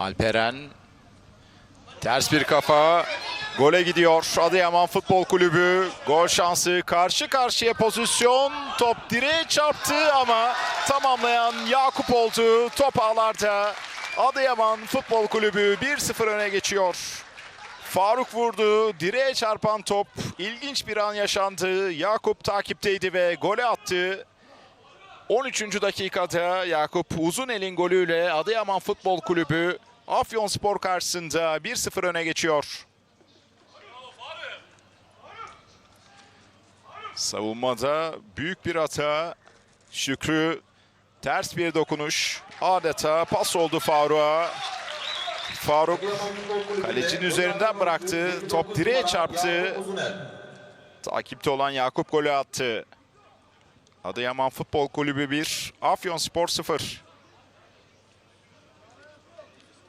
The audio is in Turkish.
Alperen. Ters bir kafa. Gole gidiyor Adıyaman Futbol Kulübü. Gol şansı karşı karşıya pozisyon. Top direğe çarptı ama tamamlayan Yakup oldu. Top ağlarda. Adıyaman Futbol Kulübü 1-0 öne geçiyor. Faruk vurdu. Direğe çarpan top. İlginç bir an yaşandı. Yakup takipteydi ve gole attı. 13. dakikada Yakup Uzunel'in golüyle Adıyaman Futbol Kulübü Afyonspor karşısında 1-0 öne geçiyor. Savunmada büyük bir hata. Şükrü ters bir dokunuş. Adeta pas oldu Faruk'a. Faruk kalecinin üzerinden bıraktı. Top direğe çarptı. Takipte olan Yakup golü attı. Adıyaman Futbol Kulübü 1, Afyonspor 0.